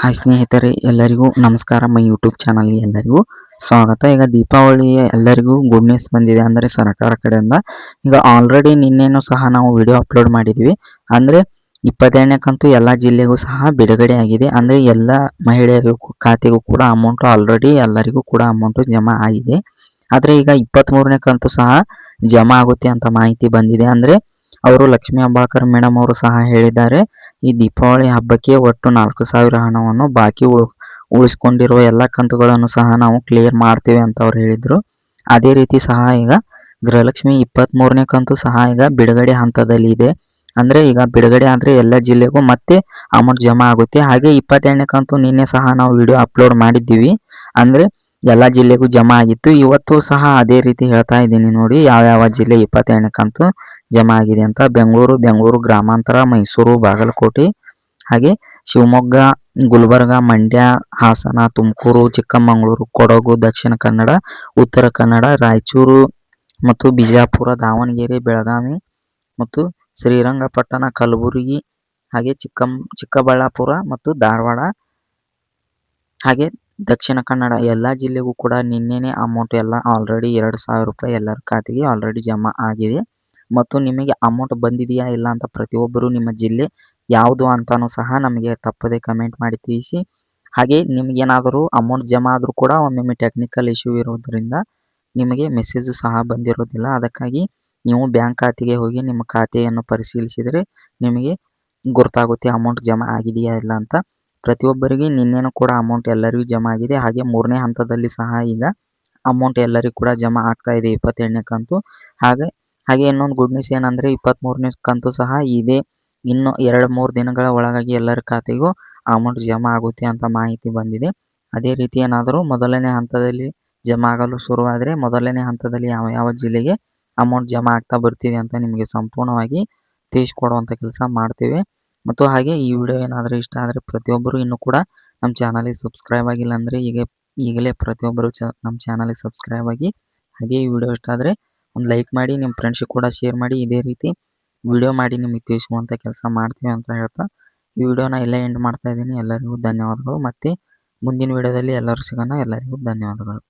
Hi ಸ್ನೇಹಿತರೆ, ಎಲ್ಲರಿಗೂ ನಮಸ್ಕಾರ. ಮೈ ಯೂಟ್ಯೂಬ್ ಚಾನಲ್ಗೆ ಎಲ್ಲರಿಗೂ ಸ್ವಾಗತ. ಈಗ ದೀಪಾವಳಿ ಎಲ್ಲರಿಗೂ ಗುಡ್ ನ್ಯೂಸ್ ಬಂದಿದೆ ಅಂದರೆ ಸರ್ಕಾರ ಕಡೆಯಿಂದ. ಈಗ ಆಲ್ರೆಡಿ ನಿನ್ನೆನೂ ಸಹ ನಾವು ವಿಡಿಯೋ ಅಪ್ಲೋಡ್ ಮಾಡಿದ್ವಿ. ಅಂದರೆ ಇಪ್ಪತ್ತೆರಡನೇ ಕಂತು ಎಲ್ಲ ಜಿಲ್ಲೆಗೂ ಸಹ ಬಿಡುಗಡೆ ಆಗಿದೆ. ಅಂದರೆ ಎಲ್ಲ ಮಹಿಳೆಯರಿಗೂ ಖಾತೆಗೂ ಕೂಡ ಅಮೌಂಟ್ ಆಲ್ರೆಡಿ ಎಲ್ಲರಿಗೂ ಕೂಡ ಅಮೌಂಟು ಜಮಾ ಆಗಿದೆ. ಆದರೆ ಈಗ ಇಪ್ಪತ್ತ್ಮೂರನೇ ಕಂತು ಸಹ ಜಮಾ ಆಗುತ್ತೆ ಅಂತ ಮಾಹಿತಿ ಬಂದಿದೆ. ಅಂದರೆ ಅವರು ಲಕ್ಷ್ಮೀ ಅಂಬಾಕರ್ ಮೇಡಮ್ ಅವರು ಸಹ ಹೇಳಿದ್ದಾರೆ. ಈ ದೀಪಾವಳಿ ಹಬ್ಬಕ್ಕೆ ಒಟ್ಟು ನಾಲ್ಕು ಸಾವಿರ ಹಣವನ್ನು ಬಾಕಿ ಉಳ್, ಉಳಿಸ್ಕೊಂಡಿರುವ ಎಲ್ಲ ಕಂತುಗಳನ್ನು ಸಹ ನಾವು ಕ್ಲಿಯರ್ ಮಾಡ್ತೇವೆ ಅಂತ ಅವ್ರು ಹೇಳಿದರು. ಅದೇ ರೀತಿ ಸಹ ಈಗ ಗೃಹಲಕ್ಷ್ಮಿ ಇಪ್ಪತ್ತ್ಮೂರನೇ ಕಂತು ಸಹ ಈಗ ಬಿಡುಗಡೆ ಹಂತದಲ್ಲಿ ಇದೆ. ಅಂದರೆ ಈಗ ಬಿಡುಗಡೆ ಆದರೆ ಎಲ್ಲ ಜಿಲ್ಲೆಗೂ ಮತ್ತೆ ಅಮೌಂಟ್ ಜಮಾ ಆಗುತ್ತೆ. ಹಾಗೆ ಇಪ್ಪತ್ತೆರಡನೇ ಕಂತು ನಿನ್ನೆ ಸಹ ನಾವು ವಿಡಿಯೋ ಅಪ್ಲೋಡ್ ಮಾಡಿದ್ದೀವಿ. ಅಂದರೆ ಎಲ್ಲ ಜಿಲ್ಲೆಗೂ ಜಮಾ ಆಗಿತ್ತು. ಇವತ್ತು ಸಹ ಅದೇ ರೀತಿ ಹೇಳ್ತಾ ಇದ್ದೀನಿ ನೋಡಿ, ಯಾವ ಯಾವ ಜಿಲ್ಲೆ ಇಪ್ಪತ್ತೆರಡನೇ ಕಂತು. ಜಮಾ ಆಗಿದೆ ಅಂತ ಬೆಂಗಳೂರು ಬೆಂಗಳೂರು ಗ್ರಾಮಾಂತರ, ಮೈಸೂರು, ಬಾಗಲಕೋಟೆ, ಹಾಗೆ ಶಿವಮೊಗ್ಗ, ಗುಲ್ಬರ್ಗ, ಮಂಡ್ಯ, ಹಾಸನ, ತುಮಕೂರು, ಚಿಕ್ಕಮಗಳೂರು, ಕೊಡಗು, ದಕ್ಷಿಣ ಕನ್ನಡ, ಉತ್ತರ ಕನ್ನಡ, ರಾಯಚೂರು ಮತ್ತು ಬಿಜಾಪುರ, ದಾವಣಗೆರೆ, ಬೆಳಗಾವಿ ಮತ್ತು ಶ್ರೀರಂಗಪಟ್ಟಣ, ಕಲಬುರಗಿ, ಹಾಗೆ ಚಿಕ್ಕ, ಚಿಕ್ಕಬಳ್ಳಾಪುರ ಮತ್ತು ಧಾರವಾಡ, ಹಾಗೆ ದಕ್ಷಿಣ ಕನ್ನಡ ಎಲ್ಲ ಜಿಲ್ಲೆಗೂ ಕೂಡ ನಿನ್ನೆನೇ ಅಮೌಂಟ್ ಎಲ್ಲ ಆಲ್ರೆಡಿ ಎರಡು ಸಾವಿರ ರೂಪಾಯಿ ಎಲ್ಲರ ಖಾತೆಗೆ ಆಲ್ರೆಡಿ ಜಮಾ ಆಗಿದೆ. ಮತ್ತು ನಿಮಗೆ ಅಮೌಂಟ್ ಬಂದಿದೆಯಾ ಇಲ್ಲ ಅಂತ ಪ್ರತಿಯೊಬ್ಬರು ನಿಮ್ಮ ಜಿಲ್ಲೆ ಯಾವುದು ಅಂತಾನೂ ಸಹ ನಮಗೆ ತಪ್ಪದೆ ಕಮೆಂಟ್ ಮಾಡಿ ತಿಳಿಸಿ. ಹಾಗೆ ನಿಮಗೇನಾದರೂ ಅಮೌಂಟ್ ಜಮಾ ಆದರೂ ಕೂಡ ಒಮ್ಮೊಮ್ಮೆ ಟೆಕ್ನಿಕಲ್ ಇಶ್ಯೂ ಇರೋದರಿಂದ ನಿಮಗೆ ಮೆಸೇಜು ಸಹ ಬಂದಿರೋದಿಲ್ಲ. ಅದಕ್ಕಾಗಿ ನೀವು ಬ್ಯಾಂಕ್ ಖಾತೆಗೆ ಹೋಗಿ ನಿಮ್ಮ ಖಾತೆಯನ್ನು ಪರಿಶೀಲಿಸಿದರೆ ನಿಮಗೆ ಗೊತ್ತಾಗುತ್ತೆ ಅಮೌಂಟ್ ಜಮಾ ಆಗಿದೆಯಾ ಇಲ್ಲ ಅಂತ. ಪ್ರತಿಯೊಬ್ಬರಿಗೆ ನಿನ್ನೆನೂ ಕೂಡ ಅಮೌಂಟ್ ಎಲ್ಲರಿಗೂ ಜಮಾ ಆಗಿದೆ. ಹಾಗೆ ಮೂರನೇ ಹಂತದಲ್ಲಿ ಸಹ ಈಗ ಅಮೌಂಟ್ ಎಲ್ಲರಿಗೂ ಕೂಡ ಜಮಾ ಆಗ್ತಾ ಇದೆ ಇಪ್ಪತ್ತೆರಡನೇ ಕಂತು. ಹಾಗೆ ಹಾಗೆ ಇನ್ನೊಂದು ಗುಡ್ ನ್ಯೂಸ್ ಏನಂದ್ರೆ ಇಪ್ಪತ್ತ್ಮೂರನೇ ಕಂತು ಸಹ ಇದೆ. ಇನ್ನು ಎರಡು ಮೂರು ದಿನಗಳ ಒಳಗಾಗಿ ಎಲ್ಲರ ಖಾತೆಗೂ ಅಮೌಂಟ್ ಜಮಾ ಆಗುತ್ತೆ ಅಂತ ಮಾಹಿತಿ ಬಂದಿದೆ. ಅದೇ ರೀತಿ ಏನಾದರೂ ಮೊದಲನೇ ಹಂತದಲ್ಲಿ ಜಮಾ ಆಗಲು ಶುರುವಾದರೆ ಮೊದಲನೇ ಹಂತದಲ್ಲಿ ಯಾವ ಯಾವ ಜಿಲ್ಲೆಗೆ ಅಮೌಂಟ್ ಜಮಾ ಆಗ್ತಾ ಬರ್ತಿದೆ ಅಂತ ನಿಮಗೆ ಸಂಪೂರ್ಣವಾಗಿ ತಿಳಿಸ್ಕೊಡುವಂಥ ಕೆಲಸ ಮಾಡ್ತೇವೆ. ಮತ್ತು ಹಾಗೆ ಈ ವಿಡಿಯೋ ಏನಾದರೂ ಇಷ್ಟ ಆದರೆ ಪ್ರತಿಯೊಬ್ಬರು ಇನ್ನೂ ಕೂಡ ನಮ್ಮ ಚಾನಲಿಗೆ ಸಬ್ಸ್ಕ್ರೈಬ್ ಆಗಿಲ್ಲ ಅಂದರೆ ಈಗ ಈಗಲೇ ಪ್ರತಿಯೊಬ್ಬರು ಚ ನಮ್ಮ ಚಾನಲಿಗೆ ಸಬ್ಸ್ಕ್ರೈಬ್ ಆಗಿ ಹಾಗೆ ಈ ವಿಡಿಯೋ ಇಷ್ಟ ಆದರೆ ಒಂದು ಲೈಕ್ ಮಾಡಿ ನಿಮ್ಮ ಫ್ರೆಂಡ್ಸಿಗೆ ಕೂಡ ಶೇರ್ ಮಾಡಿ, ಇದೇ ರೀತಿ ವಿಡಿಯೋ ಮಾಡಿ ನಿಮಗೆ ತಿಳಿಸುವಂಥ ಕೆಲಸ ಮಾಡ್ತೀವಿ ಅಂತ ಹೇಳ್ತಾ ಈ ವಿಡಿಯೋನ ಎಲ್ಲ ಎಂಡ್ ಮಾಡ್ತಾ ಇದ್ದೀನಿ. ಎಲ್ಲರಿಗೂ ಧನ್ಯವಾದಗಳು. ಮತ್ತು ಮುಂದಿನ ವಿಡಿಯೋದಲ್ಲಿ ಎಲ್ಲರೂ ಸಿಗೋಣ. ಎಲ್ಲರಿಗೂ ಧನ್ಯವಾದಗಳು.